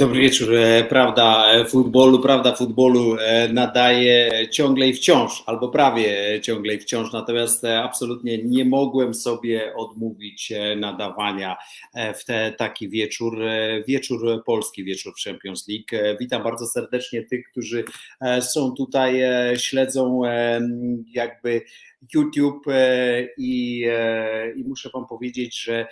Dobry wieczór. E, Prawda e, futbolu, prawda futbolu e, nadaje ciągle i wciąż, albo prawie ciągle i wciąż, natomiast absolutnie nie mogłem sobie odmówić nadawania w te, taki wieczór, wieczór polski, wieczór w Champions League. Witam bardzo serdecznie tych, którzy są tutaj, śledzą jakby YouTube i, i muszę Wam powiedzieć, że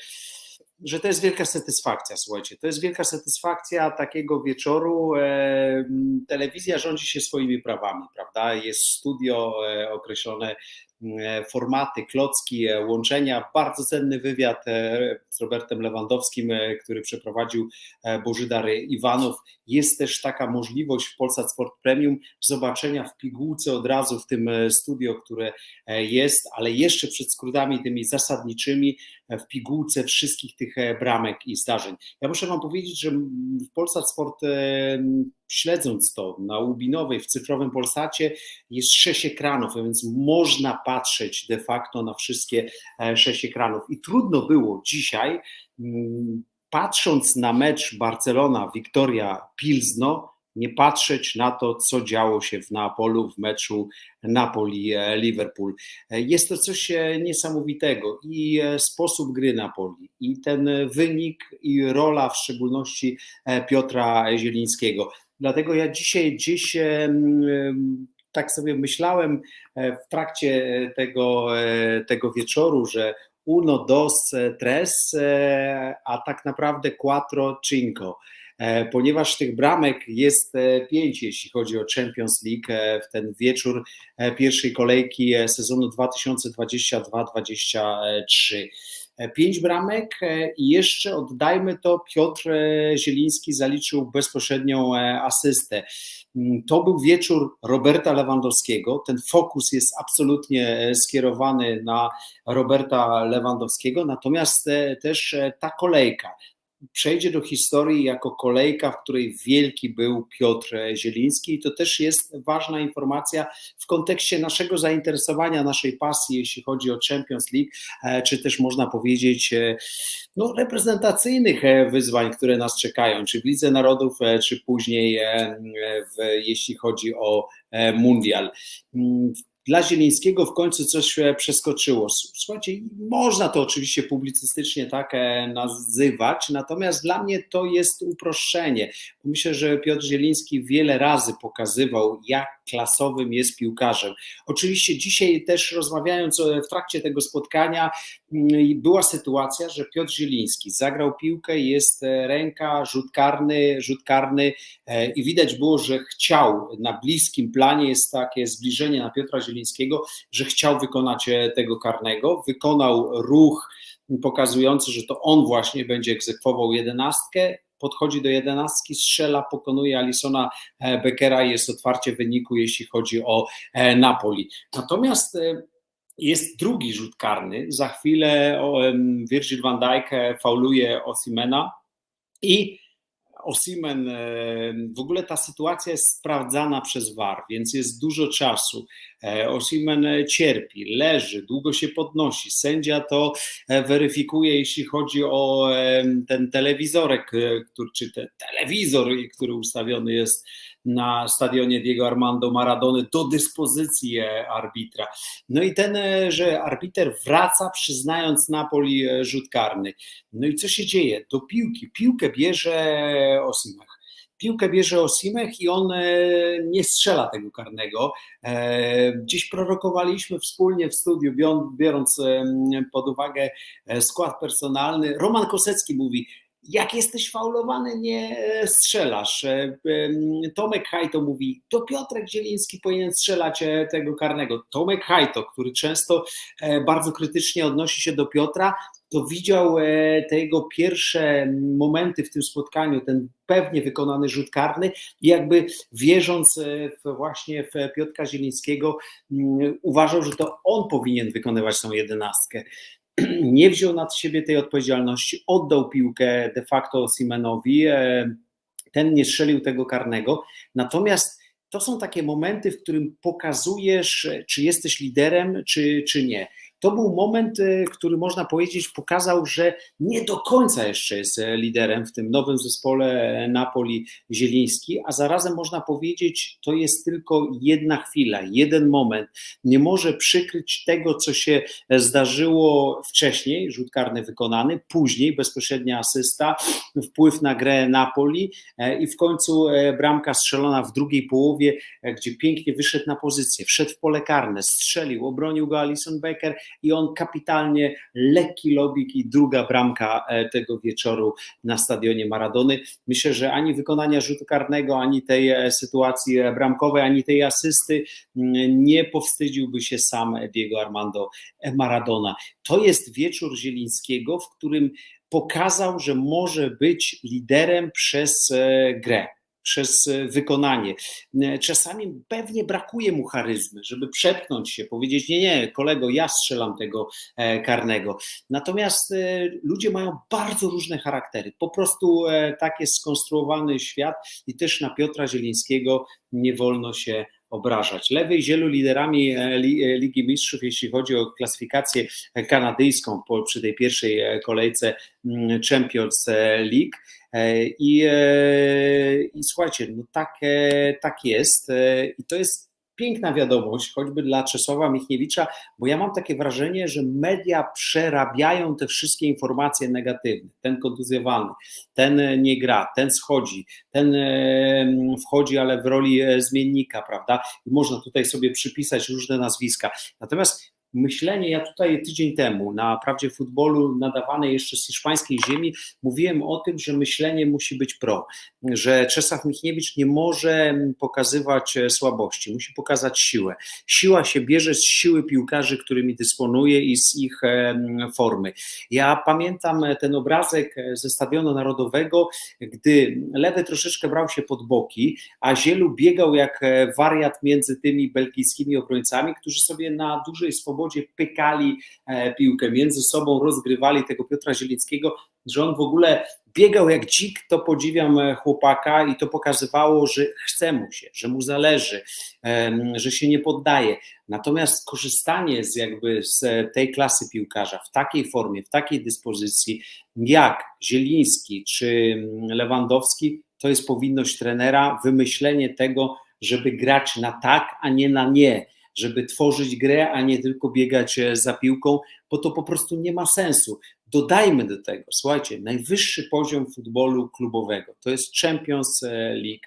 że to jest wielka satysfakcja, słuchajcie, to jest wielka satysfakcja takiego wieczoru. E, telewizja rządzi się swoimi prawami, prawda? Jest studio e, określone e, formaty, klocki, łączenia. Bardzo cenny wywiad z Robertem Lewandowskim, który przeprowadził Bożydar Iwanow. Jest też taka możliwość w Polsat Sport Premium zobaczenia w pigułce od razu w tym studio, które jest, ale jeszcze przed skrótami tymi zasadniczymi w pigułce wszystkich tych e, bramek i zdarzeń. Ja muszę Wam powiedzieć, że w Polsat Sport, e, śledząc to na Łubinowej, w cyfrowym Polsacie, jest sześć ekranów, więc można patrzeć de facto na wszystkie e, sześć ekranów. I trudno było dzisiaj, mm, patrząc na mecz Barcelona-Wiktoria Pilzno, nie patrzeć na to, co działo się w Neapolu w meczu Napoli-Liverpool. Jest to coś e, niesamowitego i e, sposób gry Napoli, i ten wynik, i rola w szczególności e, Piotra Zielińskiego. Dlatego ja dzisiaj gdzieś tak sobie myślałem w trakcie tego, tego wieczoru, że uno, dos, tres, a tak naprawdę quattro, cinco ponieważ tych bramek jest e, pięć, jeśli chodzi o Champions League e, w ten wieczór e, pierwszej kolejki e, sezonu 2022-2023. E, Pięć bramek e, i jeszcze oddajmy to, Piotr e, Zieliński zaliczył bezpośrednią e, asystę. Mm, To był wieczór Roberta Lewandowskiego. Ten fokus jest absolutnie e, skierowany na Roberta Lewandowskiego, natomiast e, też e, ta kolejka przejdzie do historii jako kolejka, w której wielki był Piotr Zieliński i to też jest ważna informacja w kontekście naszego zainteresowania, naszej pasji, jeśli chodzi o Champions League, e, czy też można powiedzieć e, no, reprezentacyjnych e, wyzwań, które nas czekają, czy w Lidze Narodów, czy później, w, jeśli chodzi o Mundial. Dla Zielińskiego w końcu coś e, przeskoczyło. Słuchajcie, można to oczywiście publicystycznie tak e, nazywać, natomiast dla mnie to jest uproszczenie. Myślę, że Piotr Zieliński wiele razy pokazywał, jak klasowym jest piłkarzem. Oczywiście dzisiaj też rozmawiając e, w trakcie tego spotkania, mm, była sytuacja, że Piotr Zieliński zagrał piłkę, jest ręka, rzut karny, rzut karny i widać było, że chciał, na bliskim planie jest takie zbliżenie na Piotra Zielińskiego, że chciał wykonać e, tego karnego, wykonał ruch pokazujący, że to on właśnie będzie egzekwował jedenastkę, podchodzi do jedenastki, strzela, pokonuje Alisona e, Beckera i jest otwarcie wyniku, jeśli chodzi o e, Napoli. Natomiast jest drugi rzut karny. Za chwilę Virgil van Dijk fauluje Osimena i Osimen, e, w ogóle ta sytuacja jest sprawdzana przez VAR, więc jest dużo czasu. E, Osimen e, cierpi, leży, długo się podnosi. Sędzia to weryfikuje, jeśli chodzi o ten telewizorek, czy ten telewizor, który ustawiony jest na stadionie Diego Armando Maradony do dyspozycji e, arbitra. No i ten, e, że arbiter wraca, przyznając Napoli e, rzut karny. No i co się dzieje? Do piłki. Piłkę bierze Osimech. Piłkę bierze Osimech i on nie strzela tego karnego. Gdzieś prorokowaliśmy wspólnie w studiu, biorąc- pod uwagę skład personalny. Roman Kosecki mówi, jak jesteś faulowany, nie e, strzelasz. E, Tomek Hajto mówi, to Piotrek Zieliński powinien strzelać e, tego karnego. Tomek Hajto, który często bardzo krytycznie odnosi się do Piotra, to widział te jego pierwsze momenty w tym spotkaniu, ten pewnie wykonany rzut karny i jakby wierząc w, właśnie w Piotra Zielińskiego, uważał, że to on powinien wykonywać tą jedenastkę nie wziął nad siebie tej odpowiedzialności, oddał piłkę de facto Simenowi, e, ten nie strzelił tego karnego, natomiast to są takie momenty, w którym pokazujesz, czy jesteś liderem, czy, czy nie. To był moment, który można powiedzieć pokazał, że nie do końca jeszcze jest liderem w tym nowym zespole Napoli Zieliński, a zarazem można powiedzieć, to jest tylko jedna chwila, jeden moment. Nie może przykryć tego, co się zdarzyło wcześniej, rzut karny wykonany, później bezpośrednia asysta, wpływ na grę Napoli i w końcu bramka strzelona w drugiej połowie, gdzie pięknie wyszedł na pozycję, wszedł w pole karne, strzelił, obronił go Alison Becker i on kapitalnie, lekki lobik i druga bramka tego wieczoru na stadionie Maradony. Myślę, że ani wykonania rzutu karnego, ani tej sytuacji bramkowej, ani tej asysty nie powstydziłby się sam Diego Armando Maradona. To jest wieczór Zielińskiego, w którym pokazał, że może być liderem przez grę przez wykonanie. Czasami pewnie brakuje mu charyzmy, żeby przepchnąć się, powiedzieć: Nie, nie, kolego, ja strzelam tego karnego. Natomiast ludzie mają bardzo różne charaktery. Po prostu tak jest skonstruowany świat i też na Piotra Zielińskiego nie wolno się obrażać. Lewy i Zielu liderami Ligi Mistrzów, jeśli chodzi o klasyfikację kanadyjską przy tej pierwszej kolejce Champions League. I, i słuchajcie, no tak, tak jest. I to jest piękna wiadomość, choćby dla Czesława Michniewicza, bo ja mam takie wrażenie, że media przerabiają te wszystkie informacje negatywne. Ten kontuzjowany, ten nie gra, ten schodzi, ten wchodzi, ale w roli zmiennika, prawda? I można tutaj sobie przypisać różne nazwiska. Natomiast myślenie, ja tutaj tydzień temu na Prawdzie Futbolu nadawane jeszcze z hiszpańskiej ziemi mówiłem o tym, że myślenie musi być pro, że Czesław Michniewicz nie może pokazywać słabości, musi pokazać siłę. Siła się bierze z siły piłkarzy, którymi dysponuje i z ich formy. Ja pamiętam ten obrazek ze Stadionu Narodowego, gdy Lewy troszeczkę brał się pod boki, a Zielu biegał jak wariat między tymi belgijskimi obrońcami, którzy sobie na dużej swobodzie swobodzie pykali piłkę między sobą, rozgrywali tego Piotra Zielińskiego, że on w ogóle biegał jak dzik, to podziwiam chłopaka i to pokazywało, że chce mu się, że mu zależy, że się nie poddaje. Natomiast korzystanie z jakby z tej klasy piłkarza w takiej formie, w takiej dyspozycji jak Zieliński czy Lewandowski, to jest powinność trenera, wymyślenie tego, żeby grać na tak, a nie na nie żeby tworzyć grę, a nie tylko biegać za piłką, bo to po prostu nie ma sensu. Dodajmy do tego, słuchajcie, najwyższy poziom futbolu klubowego to jest Champions League.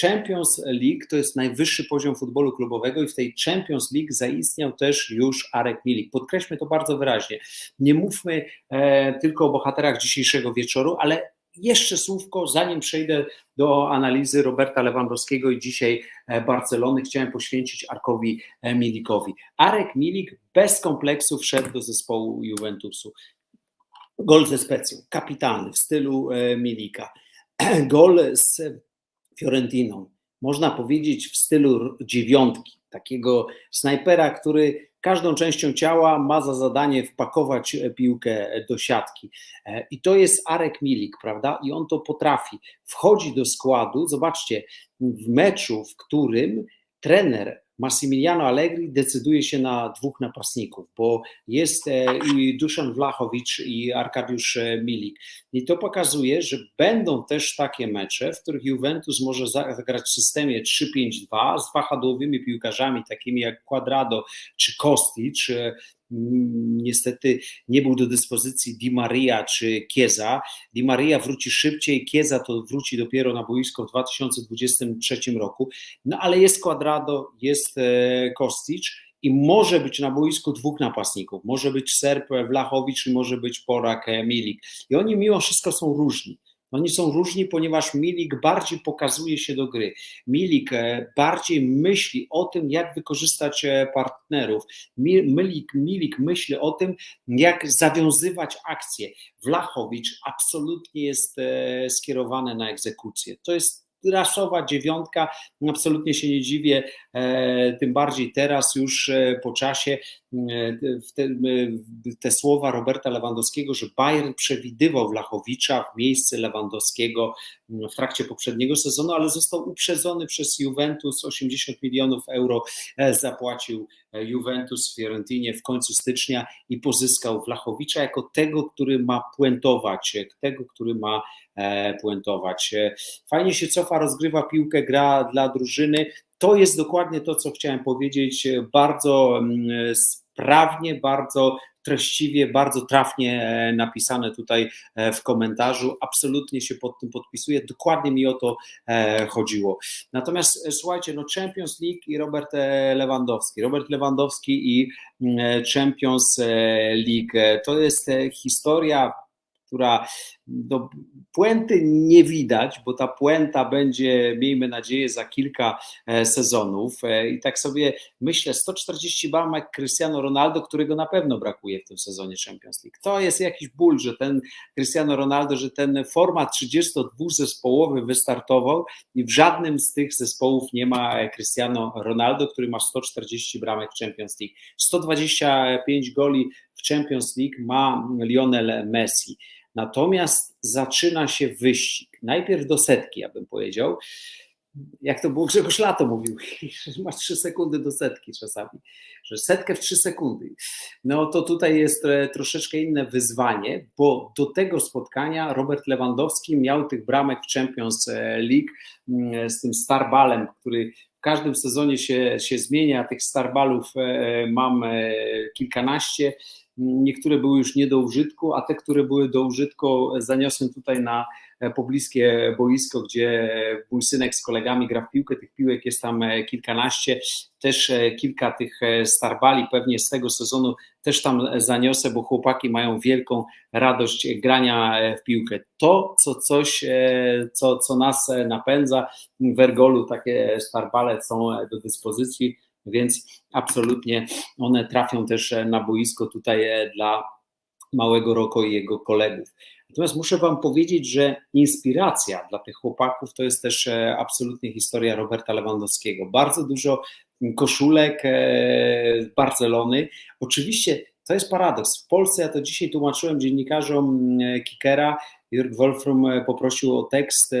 Champions League to jest najwyższy poziom futbolu klubowego i w tej Champions League zaistniał też już Arek Milik. Podkreślmy to bardzo wyraźnie. Nie mówmy e, tylko o bohaterach dzisiejszego wieczoru, ale jeszcze słówko, zanim przejdę do analizy Roberta Lewandowskiego i dzisiaj Barcelony, chciałem poświęcić Arkowi Milikowi. Arek Milik bez kompleksów wszedł do zespołu Juventusu. Gol ze specją, kapitalny w stylu Milika. Gol z Fiorentiną, można powiedzieć w stylu dziewiątki, takiego snajpera, który każdą częścią ciała ma za zadanie wpakować piłkę do siatki. I to jest Arek Milik, prawda? I on to potrafi. Wchodzi do składu, zobaczcie, w meczu, w którym trener Massimiliano Allegri decyduje się na dwóch napastników, bo jest i Duszan Wlachowicz i Arkadiusz Milik. I to pokazuje, że będą też takie mecze, w których Juventus może zagrać w systemie 3-5-2 z wahadłowymi piłkarzami, takimi jak Quadrado czy Kosti, czy niestety nie był do dyspozycji Di Maria czy Kieza. Di Maria wróci szybciej, Kieza to wróci dopiero na boisko w 2023 roku, no ale jest Quadrado, jest Kostic i może być na boisku dwóch napastników, może być Serb Wlachowicz i może być Porak Milik i oni mimo wszystko są różni. Oni są różni, ponieważ Milik bardziej pokazuje się do gry. Milik bardziej myśli o tym, jak wykorzystać partnerów. Milik, Milik myśli o tym, jak zawiązywać akcje. Wlachowicz absolutnie jest skierowany na egzekucję. To jest rasowa dziewiątka, absolutnie się nie dziwię, tym bardziej teraz już po czasie, te, te, słowa Roberta Lewandowskiego, że Bayern przewidywał Wlachowicza w miejsce Lewandowskiego w trakcie poprzedniego sezonu, ale został uprzedzony przez Juventus, 80 milionów euro e, zapłacił e, Juventus w Fiorentinie w końcu stycznia i pozyskał Wlachowicza jako tego, który ma puentować, tego, który ma e, puentować. Fajnie się cofa, rozgrywa piłkę, gra dla drużyny, to jest dokładnie to, co chciałem powiedzieć. Bardzo sprawnie, bardzo treściwie, bardzo trafnie e, napisane tutaj e, w komentarzu. Absolutnie się pod tym podpisuję. Dokładnie mi o to e, chodziło. Natomiast słuchajcie, no Champions League i Robert Lewandowski. Robert Lewandowski i mm, Champions League to jest historia która do puenty nie widać, bo ta puenta będzie, miejmy nadzieję, za kilka e, sezonów. E, I tak sobie myślę, 140 bramek Cristiano Ronaldo, którego na pewno brakuje w tym sezonie Champions League. To jest jakiś ból, że ten Cristiano Ronaldo, że ten format 32 zespołowy wystartował i w żadnym z tych zespołów nie ma Cristiano Ronaldo, który ma 140 bramek w Champions League. 125 goli w Champions League ma Lionel Messi. Natomiast zaczyna się wyścig. Najpierw do setki, ja bym powiedział. Jak to było Grzegorz Lato mówił, że masz trzy sekundy do setki czasami, że setkę w trzy sekundy. No to tutaj jest e, troszeczkę inne wyzwanie, bo do tego spotkania Robert Lewandowski miał tych bramek w Champions e, League mm, z tym Starbalem, który w każdym sezonie się, się zmienia. Tych Starbalów e, mam kilkanaście Niektóre były już nie do użytku, a te, które były do użytku, zaniosłem tutaj na e, pobliskie boisko, gdzie mój synek z kolegami gra w piłkę. Tych piłek jest tam e, kilkanaście. Też e, kilka tych starbali pewnie z tego sezonu też tam zaniosę, bo chłopaki mają wielką radość grania w piłkę. To, co coś, co, co nas napędza, w Ergolu takie starbale są do dyspozycji więc absolutnie one trafią też e, na boisko tutaj e, dla małego Roko i jego kolegów. Natomiast muszę Wam powiedzieć, że inspiracja dla tych chłopaków to jest też e, absolutnie historia Roberta Lewandowskiego. Bardzo dużo koszulek Barcelony. Oczywiście to jest paradoks. W Polsce, ja to dzisiaj tłumaczyłem dziennikarzom Kikera, Jörg Wolfram poprosił o tekst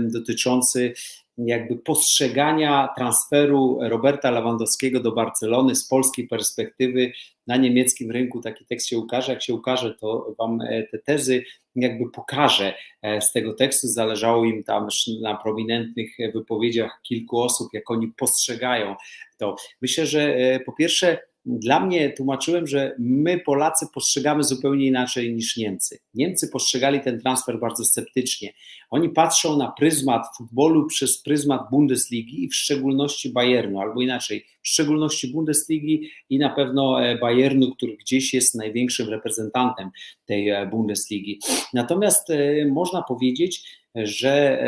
dotyczący jakby postrzegania transferu Roberta Lewandowskiego do Barcelony z polskiej perspektywy na niemieckim rynku. Taki tekst się ukaże. Jak się ukaże, to Wam e, te tezy jakby pokażę e, z tego tekstu. Zależało im tam na prominentnych wypowiedziach kilku osób, jak oni postrzegają to. Myślę, że e, po pierwsze, dla mnie tłumaczyłem, że my Polacy postrzegamy zupełnie inaczej niż Niemcy. Niemcy postrzegali ten transfer bardzo sceptycznie. Oni patrzą na pryzmat futbolu przez pryzmat Bundesligi i w szczególności Bayernu, albo inaczej, w szczególności Bundesligi i na pewno e, Bayernu, który gdzieś jest największym reprezentantem tej e, Bundesligi. Natomiast e, można powiedzieć, że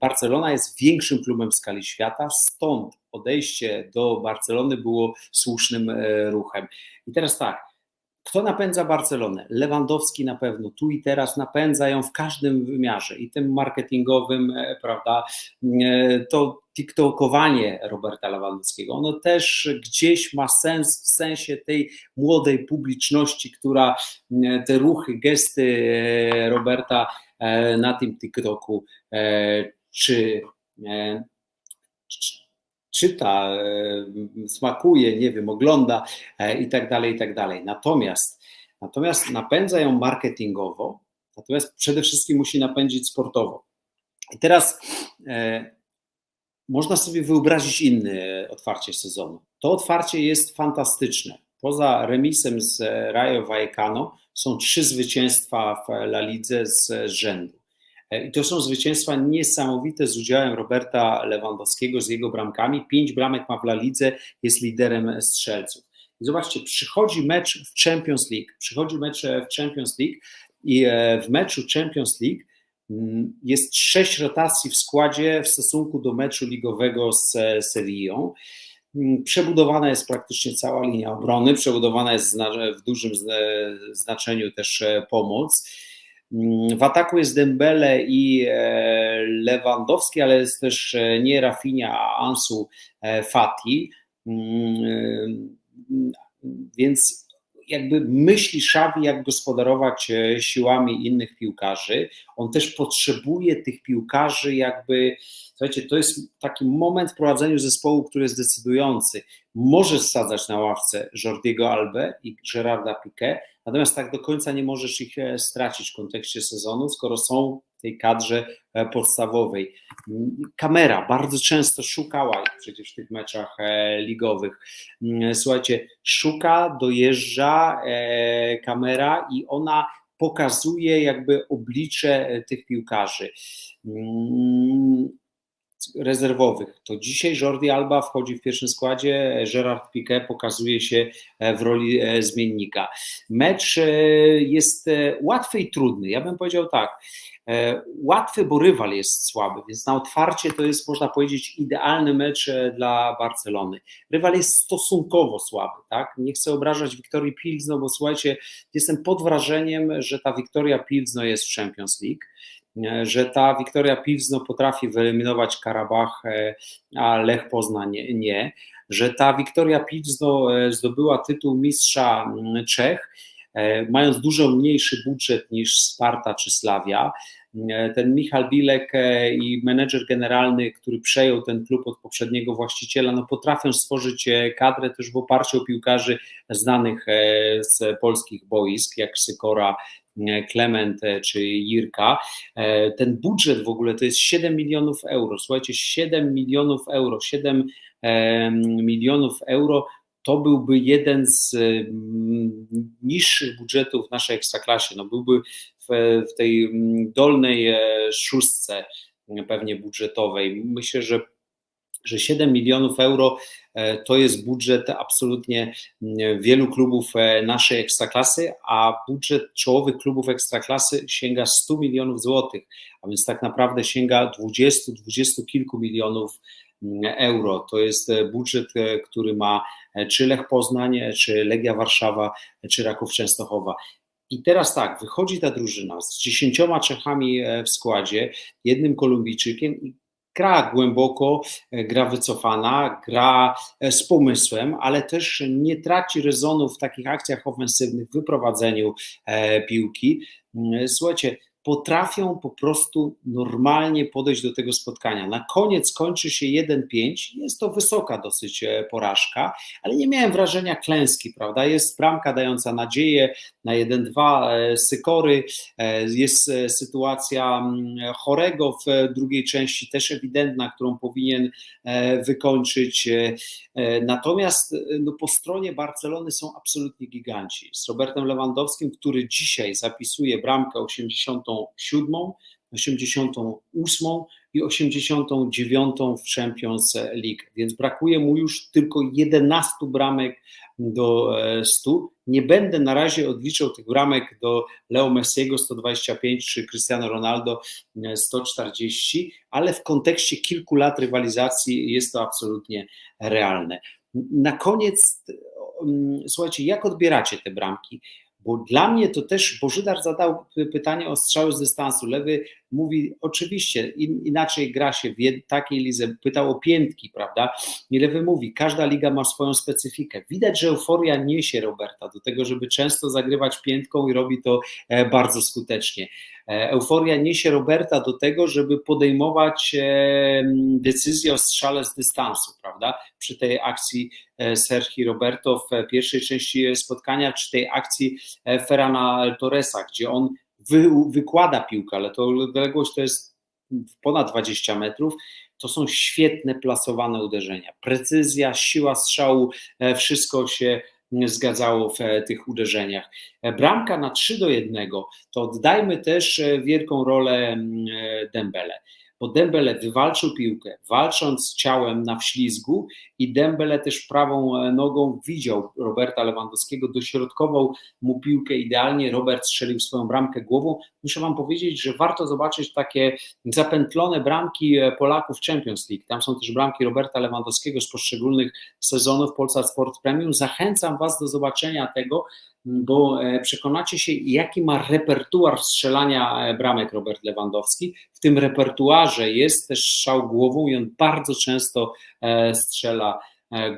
Barcelona jest większym klubem w skali świata, stąd odejście do Barcelony było słusznym e, ruchem. I teraz tak, kto napędza Barcelonę? Lewandowski na pewno, tu i teraz napędza ją w każdym wymiarze i tym marketingowym, e, prawda? E, to TikTokowanie Roberta Lewandowskiego, ono też gdzieś ma sens w sensie tej młodej publiczności, która te ruchy, gesty Roberta na tym TikToku czy czyta, e, smakuje, nie wiem, ogląda e, i tak dalej, i tak dalej. Natomiast, natomiast napędza ją marketingowo, natomiast przede wszystkim musi napędzić sportowo. I teraz e, można sobie wyobrazić inne otwarcie sezonu. To otwarcie jest fantastyczne. Poza remisem z Rayo Vallecano są trzy zwycięstwa w La Lidze z rzędu. E, I to są zwycięstwa niesamowite z udziałem Roberta Lewandowskiego, z jego bramkami. Pięć bramek ma w La Lidze, jest liderem strzelców. I zobaczcie, przychodzi mecz w Champions League, przychodzi mecz w Champions League i e, w meczu Champions League mm, jest sześć rotacji w składzie w stosunku do meczu ligowego z Sevillą. Mm, przebudowana jest praktycznie cała linia obrony, przebudowana jest w dużym znaczeniu też e, pomoc. Mm, w ataku jest Dembele i e, Lewandowski, ale jest też e, nie Rafinha, a Ansu Fati. Mm, więc jakby myśli Szawi, jak gospodarować siłami innych piłkarzy. On też potrzebuje tych piłkarzy, jakby, słuchajcie, to jest taki moment w prowadzeniu zespołu, który jest decydujący. Możesz sadzać na ławce Jordiego Albe i Gerarda Piqué, natomiast tak do końca nie możesz ich e, stracić w kontekście sezonu, skoro są w tej kadrze e, podstawowej. Kamera bardzo często szukała ich przecież w tych meczach e, ligowych. Mm, słuchajcie, szuka, dojeżdża kamera i ona pokazuje jakby oblicze tych piłkarzy. Rezerwowych. To dzisiaj Jordi Alba wchodzi w pierwszym składzie, Gerard Piqué pokazuje się e, w roli e, zmiennika. Mecz e, jest łatwy i trudny. Ja bym powiedział tak. Łatwy, bo rywal jest słaby, więc na otwarcie to jest, można powiedzieć, idealny mecz dla Barcelony. Rywal jest stosunkowo słaby, tak? Nie chcę obrażać Wiktorii Pilzno, bo słuchajcie, jestem pod wrażeniem, że ta Wiktoria Pilzno jest w Champions League że ta Wiktoria Piwzno potrafi wyeliminować Karabach, e, a Lech Poznań nie, że ta Wiktoria Piwzno e, zdobyła tytuł mistrza Czech, e, mając dużo mniejszy budżet niż Sparta czy Slavia. Ten Michal Bilek i menedżer generalny, który przejął ten klub od poprzedniego właściciela, no potrafią stworzyć kadrę też w oparciu o piłkarzy znanych z polskich boisk, jak Sykora Klement e, czy Jirka. E, ten budżet w ogóle to jest 7 milionów euro. Słuchajcie, 7 milionów euro, 7 milionów euro to byłby jeden z niższych budżetów w naszej ekstraklasie. No byłby w, w tej dolnej e, szóstce pewnie budżetowej. Myślę, że że 7 milionów euro e, to jest budżet absolutnie wielu klubów e, naszej ekstraklasy, a budżet czołowych klubów ekstraklasy sięga 100 milionów złotych, a więc tak naprawdę sięga 20, 20 kilku milionów euro. To jest e, budżet, który ma czy Lech Poznań, czy Legia Warszawa, czy Raków Częstochowa. I teraz tak, wychodzi ta drużyna z dziesięcioma Czechami w składzie, jednym Kolumbijczykiem i gra głęboko, e, gra wycofana, gra e, z pomysłem, ale też nie traci rezonu w takich akcjach ofensywnych, w wyprowadzeniu e, piłki. Mm, słuchajcie, potrafią po prostu normalnie podejść do tego spotkania. Na koniec kończy się 1-5, jest to wysoka dosyć e, porażka, ale nie miałem wrażenia klęski, prawda? Jest bramka dająca nadzieję na 1-2 e, Sykory, e, jest sytuacja chorego w drugiej części, też ewidentna, którą powinien wykończyć. Natomiast no, po stronie Barcelony są absolutnie giganci. Z Robertem Lewandowskim, który dzisiaj zapisuje bramkę 80 87, 88 i 89 w Champions League, więc brakuje mu już tylko 11 bramek do 100. E, Nie będę na razie odliczał tych bramek do Leo Messiego 125 czy Cristiano Ronaldo 140, e, ale w kontekście kilku lat rywalizacji jest to absolutnie realne. Na koniec, mm, słuchajcie, jak odbieracie te bramki? Bo dla mnie to też Bożydar zadał pytanie o strzały z dystansu. Lewy mówi, oczywiście in, inaczej gra się w takiej lidze, pytał o piętki, prawda? I Lewy mówi, każda liga ma swoją specyfikę. Widać, że euforia niesie Roberta do tego, żeby często zagrywać piętką i robi to e, bardzo skutecznie. E, euforia niesie Roberta do tego, żeby podejmować e, decyzję o strzale z dystansu, prawda? Przy tej akcji Sergi Roberto w pierwszej części spotkania, czy tej akcji Ferrana Torresa, gdzie on wy, wykłada piłkę, ale to odległość to jest ponad 20 metrów, to są świetne plasowane uderzenia. Precyzja, siła strzału, e, wszystko się zgadzało w e, tych uderzeniach. E, bramka na 3 do 1 to oddajmy też wielką rolę Dembele bo Dembele wywalczył piłkę, walcząc ciałem na wślizgu i Dembele też prawą e, nogą widział Roberta Lewandowskiego, dośrodkował mu piłkę idealnie, Robert strzelił swoją bramkę głową. Muszę wam powiedzieć, że warto zobaczyć takie zapętlone bramki e, Polaków w Champions League. Tam są też bramki Roberta Lewandowskiego z poszczególnych sezonów Polsat Sport Premium. Zachęcam was do zobaczenia tego, bo e, przekonacie się, jaki ma repertuar strzelania e, bramek Robert Lewandowski. W tym repertuarze jest też strzał głową i on bardzo często e, strzela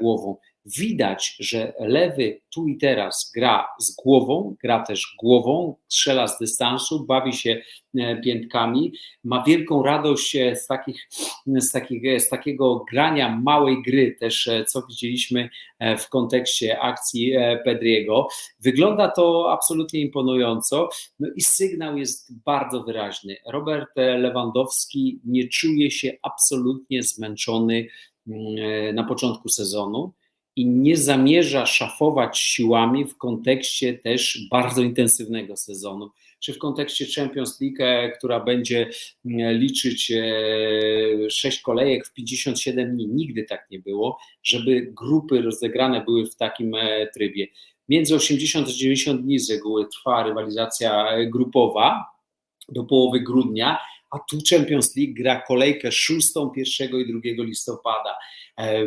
głową. Widać, że lewy tu i teraz gra z głową, gra też głową, strzela z dystansu, bawi się e, piętkami, ma wielką radość e, z, takich, z, takich, z takiego grania małej gry, też co widzieliśmy w kontekście akcji Pedriego. Wygląda to absolutnie imponująco, no i sygnał jest bardzo wyraźny. Robert Lewandowski nie czuje się absolutnie zmęczony mm, na początku sezonu i nie zamierza szafować siłami w kontekście też bardzo intensywnego sezonu, czy w kontekście Champions League, która będzie mm, liczyć 6 e, kolejek w 57 dni. Nigdy tak nie było, żeby grupy rozegrane były w takim e, trybie. Między 80 a 90 dni z reguły trwa rywalizacja e, grupowa do połowy grudnia, a tu Champions League gra kolejkę szóstą, 1 i 2 listopada.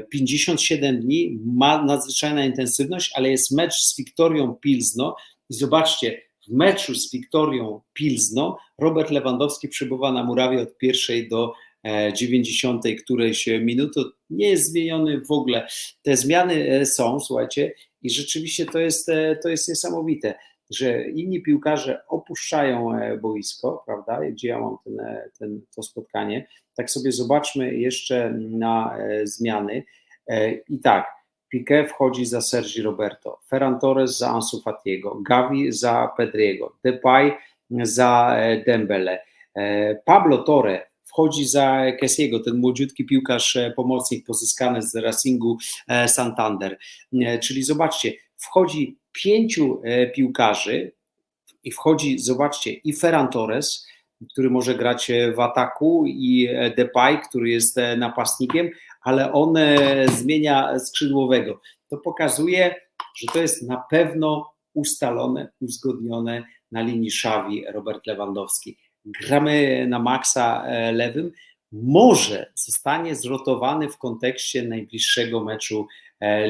57 e, dni, ma nadzwyczajna intensywność, ale jest mecz z Wiktorią Pilzno. Zobaczcie, w meczu z Wiktorią Pilzno Robert Lewandowski przebywa na murawie od pierwszej do 90 e, którejś minuty, nie jest zmieniony w ogóle. Te zmiany e, są, słuchajcie, i rzeczywiście to jest, to jest niesamowite że inni piłkarze opuszczają e, boisko, prawda, gdzie ja mam ten, e, ten, to spotkanie. Tak sobie zobaczmy jeszcze na e, zmiany. I tak, Piqué wchodzi za Sergi Roberto, Ferran Torres za Ansu Fatiego, Gavi za Pedriego, Depay za Dembele, Pablo Torre wchodzi za Kessiego, ten młodziutki piłkarz pomocnik pozyskany z Racingu Santander. Czyli zobaczcie, wchodzi pięciu e, piłkarzy i wchodzi, zobaczcie, i Ferran Torres, który może grać e, w ataku, i e, Depay, który jest napastnikiem, ale on zmienia skrzydłowego. To pokazuje, że to jest na pewno ustalone, uzgodnione na linii Szawi Robert Lewandowski. Gramy na maksa lewym, może zostanie zrotowany w kontekście najbliższego meczu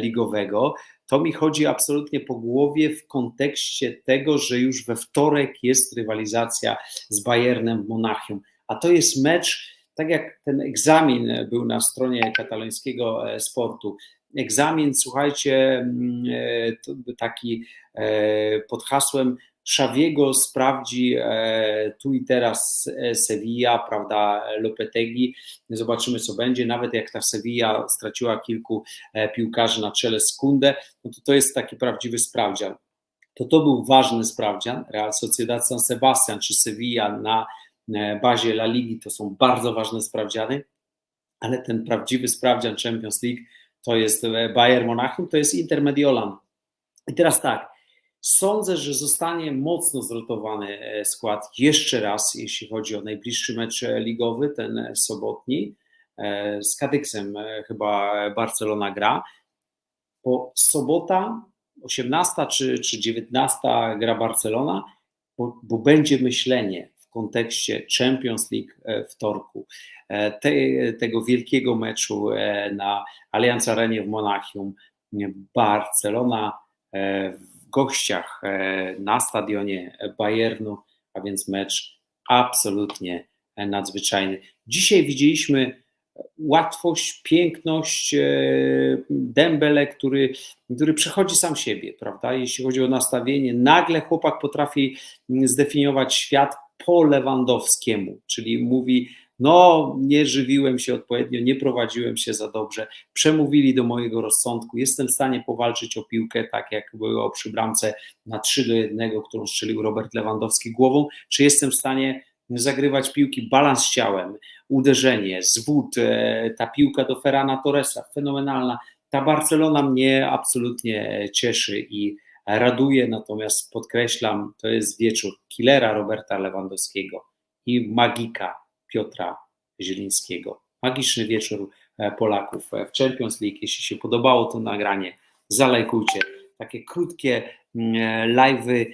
ligowego to mi chodzi absolutnie po głowie w kontekście tego, że już we wtorek jest rywalizacja z Bayernem w Monachium, a to jest mecz, tak jak ten egzamin był na stronie katalońskiego e, sportu. Egzamin, słuchajcie, mm, e, taki e, pod hasłem Szawiego sprawdzi e, tu i teraz e, Sevilla, prawda, Lopetegi. Zobaczymy, co będzie. Nawet jak ta Sevilla straciła kilku e, piłkarzy na czele Skundę, no to to jest taki prawdziwy sprawdzian. To to był ważny sprawdzian. Real Sociedad San Sebastian czy Sevilla na bazie La Ligi to są bardzo ważne sprawdziany, ale ten prawdziwy sprawdzian Champions League to jest Bayern Monachium, to jest Inter Mediolan. I teraz tak, Sądzę, że zostanie mocno zrotowany e, skład jeszcze raz, jeśli chodzi o najbliższy mecz e, ligowy, ten e, sobotni. Z Kadyksem chyba Barcelona gra. Po sobota 18 czy, czy 19 gra Barcelona, bo, bo będzie myślenie w kontekście Champions League wtorku, te, tego wielkiego meczu na Allianz Arenie w Monachium. Barcelona gościach e, na stadionie Bayernu, a więc mecz absolutnie nadzwyczajny. Dzisiaj widzieliśmy łatwość, piękność e, Dembele, który, który przechodzi sam siebie, prawda? Jeśli chodzi o nastawienie, nagle chłopak potrafi zdefiniować świat po Lewandowskiemu, czyli mówi no, nie żywiłem się odpowiednio, nie prowadziłem się za dobrze, przemówili do mojego rozsądku, jestem w stanie powalczyć o piłkę, tak jak było przy bramce na 3 do 1, którą strzelił Robert Lewandowski głową, czy jestem w stanie zagrywać piłki, balans ciałem, uderzenie, zwód, e, ta piłka do Ferrana Torresa, fenomenalna. Ta Barcelona mnie absolutnie cieszy i raduje, natomiast podkreślam, to jest wieczór killera Roberta Lewandowskiego i magika Piotra Zielińskiego. Magiczny wieczór e, Polaków e, w Champions League. Jeśli się podobało to nagranie, zalajkujcie. Takie krótkie mm, e, live'y,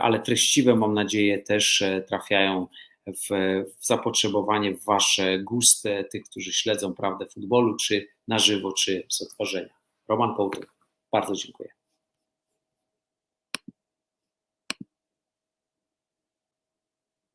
ale treściwe mam nadzieję też trafiają w, zapotrzebowanie, w wasze gusty, tych, którzy śledzą prawdę futbolu, czy na żywo, czy z otworzenia. Roman Kołtyk, bardzo dziękuję.